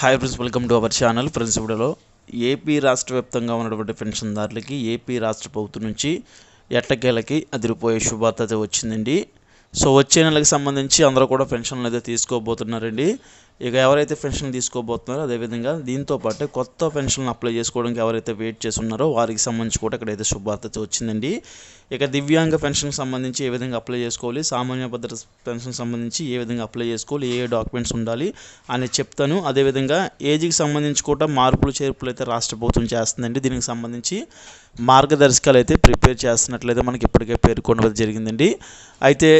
Hi friends welcome to our channel friends ఇప్పుడులో AP రాష్ట్ర వ్యాప్తంగా ఉన్నటువంటి పెన్షన్దారులకి ఏపీ రాష్ట్ర ప్రభుత్వం నుంచి ఎట్టకేలకి అదిరిపోయే శుభార్త అయితే వచ్చిందండి. సో వచ్చే నెలకు సంబంధించి అందరూ కూడా పెన్షన్లు అయితే తీసుకోబోతున్నారండి. ఇక ఎవరైతే పెన్షన్ తీసుకోబోతున్నారో అదేవిధంగా దీంతో పాటు కొత్త పెన్షన్లు అప్లై చేసుకోవడానికి ఎవరైతే వెయిట్ చేస్తున్నారో వారికి సంబంధించి కూడా ఇక్కడైతే శుభార్త వచ్చిందండి. ఇక దివ్యాంగ పెన్షన్కి సంబంధించి ఏ విధంగా అప్లై చేసుకోవాలి సామాన్య భద్రత పెన్షన్ సంబంధించి ఏ విధంగా అప్లై చేసుకోవాలి ఏ ఏ డాక్యుమెంట్స్ ఉండాలి అని చెప్తాను. అదేవిధంగా ఏజ్కి సంబంధించి కూడా మార్పులు చేర్పులు అయితే రాష్ట్ర ప్రభుత్వం చేస్తుందండి. దీనికి సంబంధించి మార్గదర్శకాలు అయితే ప్రిపేర్ చేస్తున్నట్లయితే మనకి ఇప్పటికే పేర్కొనడం జరిగిందండి. అయితే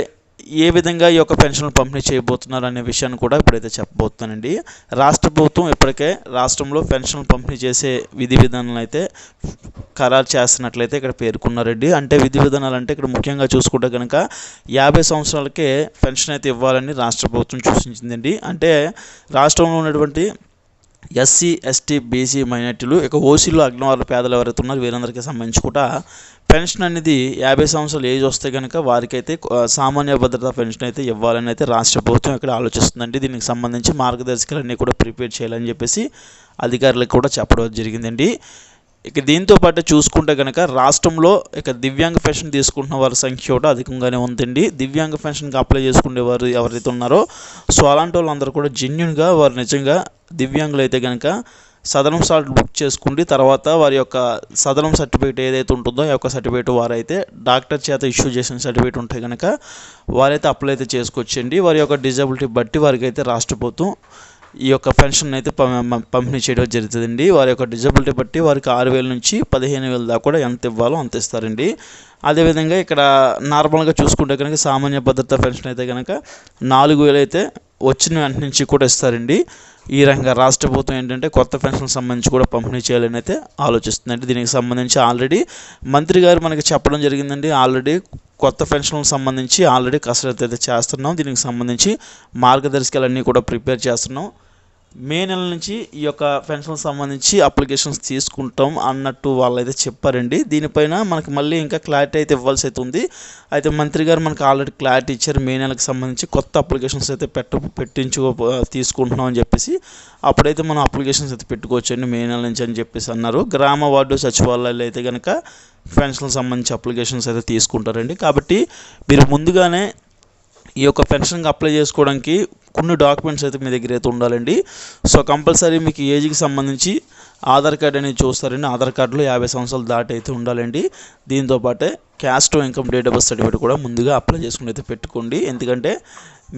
ఏ విధంగా ఈ యొక్క పెన్షన్లు పంపిణీ చేయబోతున్నారు అనే విషయాన్ని కూడా ఇప్పుడైతే చెప్పబోతున్నానండి. రాష్ట్ర ప్రభుత్వం ఇప్పటికే రాష్ట్రంలో పెన్షన్లు పంపిణీ చేసే విధి విధానాలు అయితే ఖరారు చేస్తున్నట్లయితే ఇక్కడ పేర్కొన్నారండి. అంటే విధి విధానాలు అంటే ఇక్కడ ముఖ్యంగా చూసుకుంటే కనుక యాభై సంవత్సరాలకే పెన్షన్ అయితే ఇవ్వాలని రాష్ట్ర ప్రభుత్వం సూచించిందండి. అంటే రాష్ట్రంలో ఉన్నటువంటి ఎస్సీ ఎస్టీ బీసీ మైనార్టీలు ఇక ఓసీలో అగ్నివారుల పేదలు ఎవరైతే ఉన్నారు వీరందరికీ సంబంధించి కూడా పెన్షన్ అనేది యాభై సంవత్సరాలు ఏజ్ వస్తే కనుక వారికైతే సామాన్య భద్రతా పెన్షన్ అయితే ఇవ్వాలని అయితే రాష్ట్ర ప్రభుత్వం ఇక్కడ ఆలోచిస్తుందండి. దీనికి సంబంధించి మార్గదర్శకాలన్నీ కూడా ప్రిపేర్ చేయాలని చెప్పేసి అధికారులకు కూడా చెప్పడం జరిగిందండి. ఇక దీంతో పాటు చూసుకుంటే కనుక రాష్ట్రంలో ఇక దివ్యాంగ పెన్షన్ తీసుకుంటున్న వారి సంఖ్య కూడా అధికంగానే ఉందండి. దివ్యాంగ పెన్షన్కి అప్లై చేసుకునే వారు ఎవరైతే ఉన్నారో సో అలాంటి వాళ్ళందరూ కూడా జెన్యున్గా వారు నిజంగా దివ్యాంగులు అయితే కనుక సదనం సాల్ట్ బుక్ చేసుకుండి తర్వాత వారి యొక్క సదనం సర్టిఫికేట్ ఏదైతే ఉంటుందో ఆ యొక్క సర్టిఫికేట్ వారైతే డాక్టర్ చేత ఇష్యూ చేసిన సర్టిఫికేట్ ఉంటే కనుక వారైతే అప్లై అయితే చేసుకోవచ్చండి వారి యొక్క డిజబిలిటీ బట్టి వారికి అయితే రాష్ట్ర ప్రభుత్వం ఈ యొక్క పెన్షన్ అయితే పం- పంపిణీ చేయడం జరుగుతుందండి. వారి యొక్క డిజబిలిటీ బట్టి వారికి ఆరు వేల నుంచి పదిహేను వేల దాకా కూడా ఎంత ఇవ్వాలో అంత ఇస్తారండి. అదేవిధంగా ఇక్కడ నార్మల్గా చూసుకుంటే కనుక సామాన్య భద్రతా పెన్షన్ అయితే కనుక నాలుగు వేలు అయితే వచ్చిన వెంట నుంచి కూడా ఇస్తారండి. ఈ రకంగా రాష్ట్ర ప్రభుత్వం ఏంటంటే కొత్త పెన్షన్ సంబంధించి కూడా పంపిణీ చేయాలని అయితే ఆలోచిస్తుందండి. దీనికి సంబంధించి ఆల్రెడీ మంత్రి గారు మనకి చెప్పడం జరిగిందండి. ఆల్రెడీ కొత్త పెన్షన్లకు సంబంధించి ఆల్రెడీ కసరత్తు అయితే చేస్తున్నాం. దీనికి సంబంధించి మార్గదర్శకాలన్నీ కూడా ప్రిపేర్ చేస్తున్నాం. మే నెల నుంచి ఈ యొక్క పెన్షన్ సంబంధించి అప్లికేషన్స్ తీసుకుంటాం అన్నట్టు వాళ్ళైతే చెప్పారండి. దీనిపైన మనకి మళ్ళీ ఇంకా క్లారిటీ అయితే ఇవ్వాల్సి అయితే ఉంది. అయితే మంత్రి గారు మనకి ఆల్రెడీ క్లారిటీ ఇచ్చారు. మే నెలకు సంబంధించి కొత్త అప్లికేషన్స్ అయితే పెట్ట పెట్టించుకో తీసుకుంటున్నాం అని చెప్పేసి అప్పుడైతే మనం అప్లికేషన్స్ అయితే పెట్టుకోవచ్చండి మే నెల నుంచి అని చెప్పేసి అన్నారు. గ్రామ వార్డు సచివాలయాలు అయితే కనుక పెన్షన్లకు సంబంధించి అప్లికేషన్స్ అయితే తీసుకుంటారండి. కాబట్టి మీరు ముందుగానే ఈ యొక్క పెన్షన్కి అప్లై చేసుకోవడానికి కొన్ని డాక్యుమెంట్స్ అయితే మీ దగ్గర అయితే ఉండాలండి. సో కంపల్సరీ మీకు ఏజ్కి సంబంధించి ఆధార్ కార్డ్ అనేది చూస్తారండి. ఆధార్ కార్డులో యాభై సంవత్సరాలు దాటి అయితే ఉండాలండి. దీంతో పాటే caste income date of birth certificate కూడా ముందుగా అప్లై చేసుకుని అయితే పెట్టుకోండి. ఎందుకంటే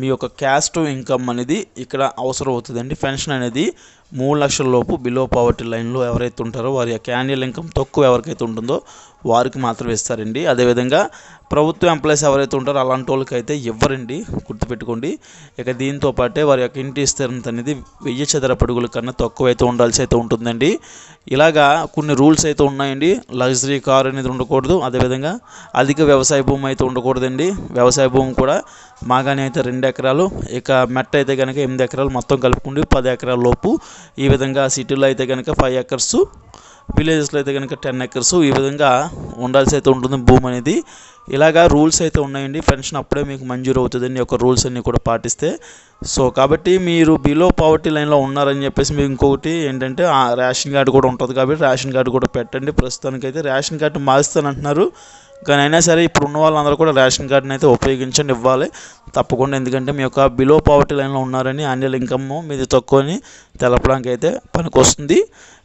మీ యొక్క క్యాస్ట్ ఇన్కమ్ అనేది ఇక్కడ అవసరం అవుతుందండి. పెన్షన్ అనేది మూడు లక్షల లోపు బిలో పావర్టీ లైన్లో ఎవరైతే ఉంటారో వారి యొక్క యాన్యువల్ ఇన్కమ్ తక్కువ ఎవరికైతే ఉంటుందో వారికి మాత్రమే ఇస్తారండి. అదేవిధంగా ప్రభుత్వ ఎంప్లాయీస్ ఎవరైతే ఉంటారో అలాంటి వాళ్ళకి అయితే ఇవ్వరండి. గుర్తుపెట్టుకోండి. ఇక దీంతో పాటే వారి యొక్క ఇంటి విస్తీర్ణత అనేది వెయ్యి చదర పడుగుల కన్నా తక్కువ అయితే ఉండాల్సి అయితే ఉంటుందండి. ఇలాగా కొన్ని రూల్స్ అయితే ఉన్నాయండి. లగ్జరీ కార్ అనేది ఉండకూడదు. అదేవిధంగా అధిక వ్యవసాయ భూమి అయితే ఉండకూడదండి. వ్యవసాయ భూమి కూడా మాగానే అయితే రెండు ఎకరాలు. ఇక మెట్ట అయితే కనుక ఎనిమిది ఎకరాలు మొత్తం కలుపుకుండి పది ఎకరాల లోపు ఈ విధంగా సిటీలో అయితే కనుక ఫైవ్ ఎకర్స్ విలేజెస్లో అయితే కనుక టెన్ ఎకర్స్ ఈ విధంగా ఉండాల్సి అయితే ఉంటుంది భూమి అనేది. ఇలాగా రూల్స్ అయితే ఉన్నాయండి. పెన్షన్ అప్పుడే మీకు మంజూరు అవుతుందండి. ఒక యొక్క రూల్స్ అన్నీ కూడా పాటిస్తే సో కాబట్టి మీరు బిలో పావర్టీ లైన్లో ఉన్నారని చెప్పేసి మీకు ఇంకొకటి ఏంటంటే ఆ రేషన్ కార్డు కూడా ఉంటుంది కాబట్టి రేషన్ కార్డు కూడా పెట్టండి. ప్రస్తుతానికైతే రేషన్ కార్డు మారుస్తానంటున్నారు. కానీ అయినా సరే ఇప్పుడు ఉన్న వాళ్ళందరూ కూడా రేషన్ కార్డుని అయితే ఉపయోగించండి ఇవ్వాలి. తప్పకుండా ఎందుకంటే మీ యొక్క బిలో పావర్టీ లైన్లో ఉన్నారని యాన్యువల్ ఇన్కమ్ మీది తక్కువని తెలపడానికి అయితే పనికొస్తుంది.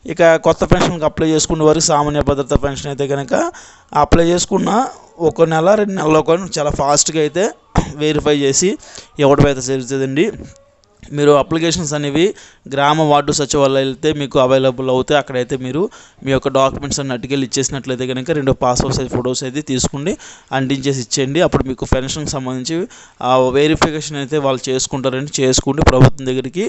ఇక కొత్త పెన్షన్కి అప్లై చేసుకునే వారికి సామాన్య భద్రత పెన్షన్ అయితే కనుక అప్లై చేసుకున్న ఒక నెల రెండు నెలలో కూడా చాలా ఫాస్ట్గా అయితే వెరిఫై చేసి ఇవ్వడం అయితే జరుగుతుందండి మీరు అప్లికేషన్స్ అనేవి గ్రామ వార్డు సచివాలయం అయితే మీకు అవైలబుల్ అవుతాయి అక్కడైతే మీరు మీ యొక్క డాక్యుమెంట్స్ అన్ని అటుకెళ్ళి ఇచ్చేసినట్లయితే కనుక రెండు పాస్పోర్ట్ సైజ్ ఫొటోస్ అయితే తీసుకుని అంటించేసి ఇచ్చేయండి. అప్పుడు మీకు పెన్షన్కి సంబంధించి ఆ వెరిఫికేషన్ అయితే వాళ్ళు చేసుకుంటారండి. చేసుకుంటే ప్రభుత్వం దగ్గరికి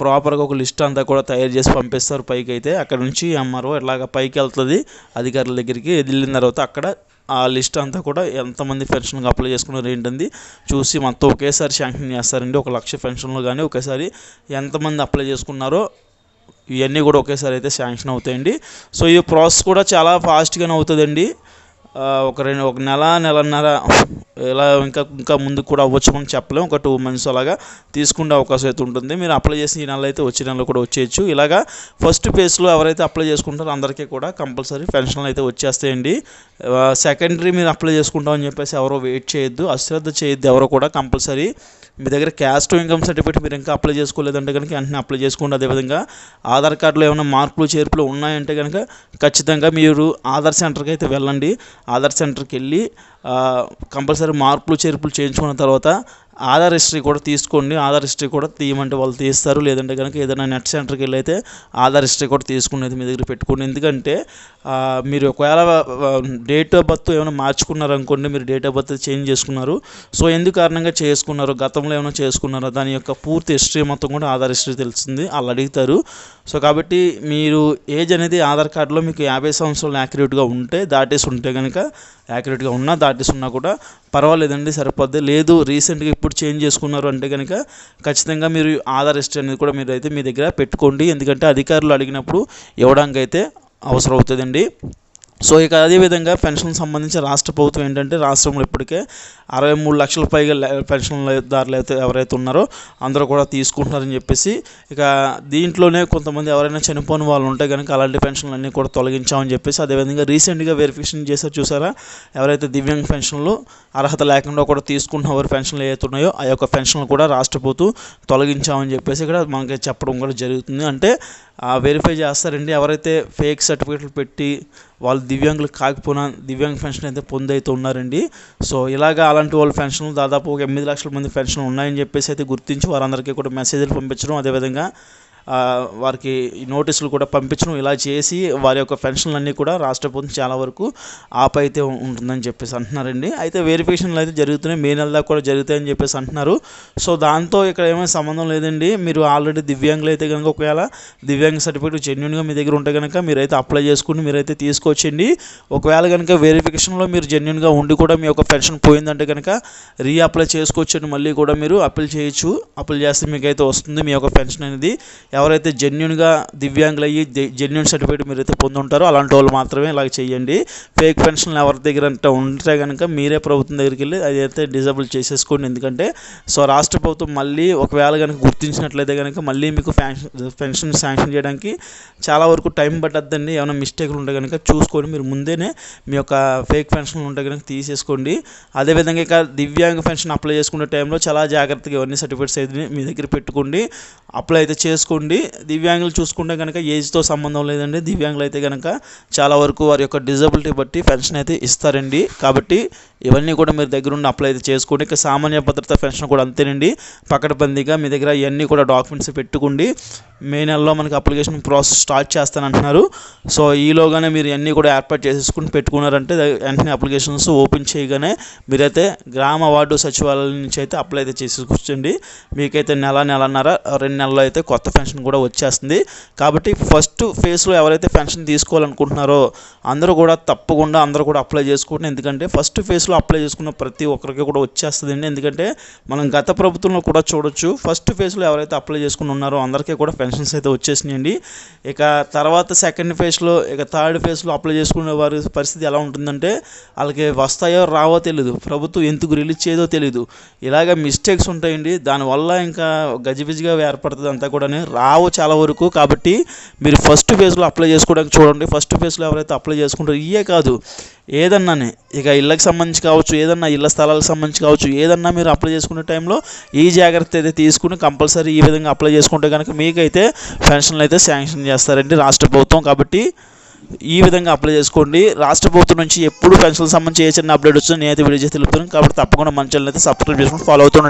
ప్రాపర్గా ఒక లిస్ట్ అంతా కూడా తయారు చేసి పంపిస్తారు. పైకి అయితే అక్కడ నుంచి ఎంఆర్ఓ ఇలాగ పైకి వెళ్తుంది అధికారుల దగ్గరికి వెళ్ళిన తర్వాత అక్కడ ఆ లిస్ట్ అంతా కూడా ఎంతమంది పెన్షన్కి అప్లై చేసుకున్నారు ఏంటంది? చూసి మొత్తం ఒకేసారి శాంక్షన్ చేస్తారండి. ఒక లక్ష పెన్షన్లు కానీ ఒకేసారి ఎంతమంది అప్లై చేసుకున్నారో ఇవన్నీ కూడా ఒకేసారి అయితే శాంక్షన్ అవుతాయండి. సో ఈ ప్రాసెస్ కూడా చాలా ఫాస్ట్గానే అవుతుందండి. ఒక రెండు ఒక నెల నెలన్నర ఇలా ఇంకా ఇంకా ముందుకు కూడా అవ్వచ్చు మనం చెప్పలేం. ఒక టూ మంత్స్ అలాగా తీసుకునే అవకాశం అయితే ఉంటుంది. మీరు అప్లై చేసి ఈ నెల అయితే వచ్చే నెలలో కూడా వచ్చేయచ్చు. ఇలాగా ఫస్ట్ ఫేజ్లో ఎవరైతే అప్లై చేసుకుంటారో అందరికీ కూడా కంపల్సరీ పెన్షన్లు అయితే వచ్చేస్తాయండి. సెకండరీ మీరు అప్లై చేసుకుంటామని చెప్పేసి ఎవరో వెయిట్ చేయొద్దు. అశ్రద్ధ చేయొద్దు. ఎవరో కూడా కంపల్సరీ మీ దగ్గర క్యాస్ట్ ఇన్కమ్ సర్టిఫికేట్ మీరు ఇంకా అప్లై చేసుకోలేదంటే కనుక వెంటనే అప్లై చేసుకోండి. అదేవిధంగా ఆధార్ కార్డులో ఏమైనా మార్పులు చేర్పులు ఉన్నాయంటే కనుక ఖచ్చితంగా మీరు ఆధార్ సెంటర్కి అయితే వెళ్ళండి. ఆధార్ సెంటర్కి వెళ్ళి కంపల్సరీ మార్పులు చేర్పులు చేయించుకున్న తర్వాత ఆధార్ హిస్టరీ కూడా తీసుకోండి. ఆధార్ హిస్టరీ కూడా తీయమంటే వాళ్ళు తీస్తారు. లేదంటే కనుక ఏదైనా నెట్ సెంటర్కి వెళ్ళి అయితే ఆధార్ హిస్టరీ కూడా తీసుకునేది మీ దగ్గర పెట్టుకోండి. ఎందుకంటే మీరు ఒకవేళ డేట్ ఆఫ్ బర్త్ ఏమైనా మార్చుకున్నారు అనుకోండి మీరు డేట్ ఆఫ్ బర్త్ చేంజ్ చేసుకున్నారు. సో ఎందుకు కారణంగా చేసుకున్నారు గతంలో ఏమైనా చేసుకున్నారో దాని యొక్క పూర్తి హిస్టరీ మొత్తం కూడా ఆధార్ హిస్టరీ తెలుస్తుంది. వాళ్ళు అడుగుతారు. సో కాబట్టి మీరు ఏజ్ అనేది ఆధార్ కార్డులో మీకు యాభై సంవత్సరాలు యాక్యురేట్గా ఉంటే దాటేసి ఉంటే కనుక యాక్యురేట్గా ఉన్నా దాటేసి ఉన్నా కూడా పర్వాలేదండి సరిపోద్ది. లేదు రీసెంట్గా ఇప్పుడు చేంజ్ చేసుకున్నారు అంటే కనుక ఖచ్చితంగా మీరు ఆధార్ హిస్టరీ అనేది కూడా మీరు అయితే మీ దగ్గర పెట్టుకోండి. ఎందుకంటే అధికారులు అడిగినప్పుడు ఇవ్వడానికి అయితే అవసరం అవుతుందండి సో ఇక అదేవిధంగా పెన్షన్ సంబంధించి రాష్ట్ర ప్రభుత్వం ఏంటంటే రాష్ట్రంలో ఇప్పటికే అరవై మూడు లక్షల పైగా పెన్షన్దారులు అయితే ఎవరైతే ఉన్నారో అందరూ కూడా తీసుకుంటున్నారని చెప్పేసి ఇక దీంట్లోనే కొంతమంది ఎవరైనా చనిపోయిన వాళ్ళు ఉంటే కనుక అలాంటి పెన్షన్లు అన్నీ కూడా తొలగించామని చెప్పేసి అదేవిధంగా రీసెంట్గా వెరిఫికేషన్ చేశారు చూసారా ఎవరైతే దివ్యాంగ పెన్షన్లు అర్హత లేకుండా కూడా తీసుకుంటున్న వారి పెన్షన్లు ఏవైతే ఉన్నాయో ఆ యొక్క పెన్షన్లు కూడా రాష్ట్ర ప్రభుత్వం తొలగించామని చెప్పేసి ఇక్కడ మనకి చెప్పడం కూడా జరుగుతుంది. అంటే ఆ వెరిఫై చేస్తారండి ఎవరైతే ఫేక్ సర్టిఫికేట్లు పెట్టి వాళ్ళు దివ్యాంగులు కాకపోయినా దివ్యాంగ పెన్షన్ అయితే పొందైతే ఉన్నారండి. సో ఇలాగా అలాంటి వాళ్ళ పెన్షన్లు దాదాపు ఒక ఎనిమిది లక్షల మంది పెన్షన్ ఉన్నాయని చెప్పేసి అయితే గుర్తించి వారందరికీ కూడా మెసేజ్లు పంపించడం అదేవిధంగా వారికి నోటీసులు కూడా పంపించడం ఇలా చేసి వారి యొక్క పెన్షన్లు అన్నీ కూడా రాష్ట్ర ప్రభుత్వం చాలా వరకు ఆప్ అయితే ఉంటుందని చెప్పేసి అంటున్నారండి. అయితే వెరిఫికేషన్లు అయితే జరుగుతున్నాయి. మే నెల దాకా కూడా జరుగుతాయని చెప్పేసి అంటున్నారు. సో దాంతో ఇక్కడ ఏమైనా సంబంధం లేదండి. మీరు ఆల్రెడీ దివ్యాంగులు అయితే కనుక ఒకవేళ దివ్యాంగ సర్టిఫికేట్ జెన్యున్గా మీ దగ్గర ఉంటే కనుక మీరైతే అప్లై చేసుకుని మీరైతే తీసుకొచ్చండి. ఒకవేళ కనుక వెరిఫికేషన్లో మీరు జెన్యున్గా ఉండి కూడా మీ యొక్క పెన్షన్ పోయిందంటే కనుక రీ అప్లై చేసుకోవచ్చండి. మళ్ళీ కూడా మీరు అప్లై చేయొచ్చు. అప్లై చేస్తే మీకైతే వస్తుంది మీ యొక్క పెన్షన్ అనేది. ఎవరైతే జెన్యున్గా దివ్యాంగులు అయ్యి జెన్యున్ సర్టిఫికేట్ మీరైతే పొందుంటారో అలాంటి వాళ్ళు మాత్రమే ఇలా చేయండి. ఫేక్ పెన్షన్లు ఎవరి దగ్గర అంటే ఉంటే కనుక మీరే ప్రభుత్వం దగ్గరికి వెళ్ళి అది అయితే డిజబుల్ చేసేసుకోండి. ఎందుకంటే సో రాష్ట్ర ప్రభుత్వం మళ్ళీ ఒకవేళ కనుక గుర్తించినట్లయితే కనుక మళ్ళీ మీకు పెన్షన్ పెన్షన్ శాంక్షన్ చేయడానికి చాలా వరకు టైం పట్టద్దండి. ఏమైనా మిస్టేక్లు ఉంటే కనుక చూసుకొని మీరు ముందేనే మీ యొక్క ఫేక్ పెన్షన్లు ఉంటే కనుక తీసేసుకోండి. అదేవిధంగా ఇక దివ్యాంగ పెన్షన్ అప్లై చేసుకునే టైంలో చాలా జాగ్రత్తగా ఇవన్నీ సర్టిఫికేట్స్ అయితే మీ దగ్గర పెట్టుకోండి. అప్లై అయితే చేసుకోండి. దివ్యాంగులు చూసుకుంటే కనుక ఏజ్తో సంబంధం లేదండి. దివ్యాంగులు అయితే కనుక చాలా వరకు వారి యొక్క డిజబిలిటీ బట్టి పెన్షన్ అయితే ఇస్తారండి. కాబట్టి ఇవన్నీ కూడా మీరు దగ్గర ఉండి అప్లై అయితే చేసుకోండి. ఇక సామాన్య భద్రత పెన్షన్ కూడా అంతేనండి. పకడ్బందీగా మీ దగ్గర ఇవన్నీ కూడా డాక్యుమెంట్స్ పెట్టుకోండి. మే నెలలో మనకి అప్లికేషన్ ప్రాసెస్ స్టార్ట్ చేస్తానంటున్నారు. సో ఈలోగానే మీరు ఇవన్నీ కూడా ఏర్పాటు చేసేసుకుని పెట్టుకున్నారంటే వెంటనే అప్లికేషన్స్ ఓపెన్ చేయగానే మీరైతే గ్రామ వార్డు సచివాలయం నుంచి అయితే అప్లై అయితే చేసేసుకొచ్చండి మీకైతే నెల నెలన్నర రెండు నెలల్లో అయితే కొత్త పెన్షన్ పెన్షన్ కూడా వచ్చేస్తుంది. కాబట్టి ఫస్ట్ ఫేజ్లో ఎవరైతే పెన్షన్ తీసుకోవాలనుకుంటున్నారో అందరూ కూడా తప్పకుండా అందరూ కూడా అప్లై చేసుకుంటున్నారు ఎందుకంటే ఫస్ట్ ఫేజ్లో అప్లై చేసుకున్న ప్రతి ఒక్కరికి కూడా వచ్చేస్తుందండి. ఎందుకంటే మనం గత ప్రభుత్వంలో కూడా చూడొచ్చు ఫస్ట్ ఫేజ్లో ఎవరైతే అప్లై చేసుకుని ఉన్నారో అందరికీ కూడా పెన్షన్స్ అయితే వచ్చేసినాయండి. ఇక తర్వాత సెకండ్ ఫేజ్లో ఇక థర్డ్ ఫేజ్లో అప్లై చేసుకునే వారి పరిస్థితి ఎలా ఉంటుందంటే వాళ్ళకి వస్తాయో రావో తెలియదు ప్రభుత్వం ఎందుకు రిలీజ్ చేయదో తెలియదు ఇలాగ మిస్టేక్స్ ఉంటాయండి. దానివల్ల ఇంకా గజిబిజిగా ఏర్పడుతుంది అంతా కూడా రావు చాలా వరకు కాబట్టి మీరు ఫస్ట్ ఫేజ్లో అప్లై చేసుకోవడానికి చూడండి. ఫస్ట్ ఫేజ్లో ఎవరైతే అప్లై చేసుకుంటారో ఇయే కాదు. ఏదన్నానే ఇక ఇళ్ళకి సంబంధించి కావచ్చు ఏదన్నా ఇళ్ళ స్థలాలకు సంబంధించి కావచ్చు ఏదన్నా మీరు అప్లై చేసుకునే టైంలో ఈ జాగ్రత్త అయితే తీసుకుని కంపల్సరీ ఈ విధంగా అప్లై చేసుకుంటే కనుక మీకైతే పెన్షన్లు అయితే శాంక్షన్ చేస్తారండి రాష్ట్ర ప్రభుత్వం. కాబట్టి ఈ విధంగా అప్లై చేసుకోండి. రాష్ట్ర ప్రభుత్వం నుంచి ఎప్పుడు పెన్షన్ సంబంధించి ఏ చిన్న అప్డేట్ వచ్చినా నేనైతే వీడియో చేసి తెలుపుతాను. కాబట్టి తప్పకుండా మన ఛానల్ అయితే సబ్స్క్రైబ్ చేసుకుని ఫాలో అవుతుండండి.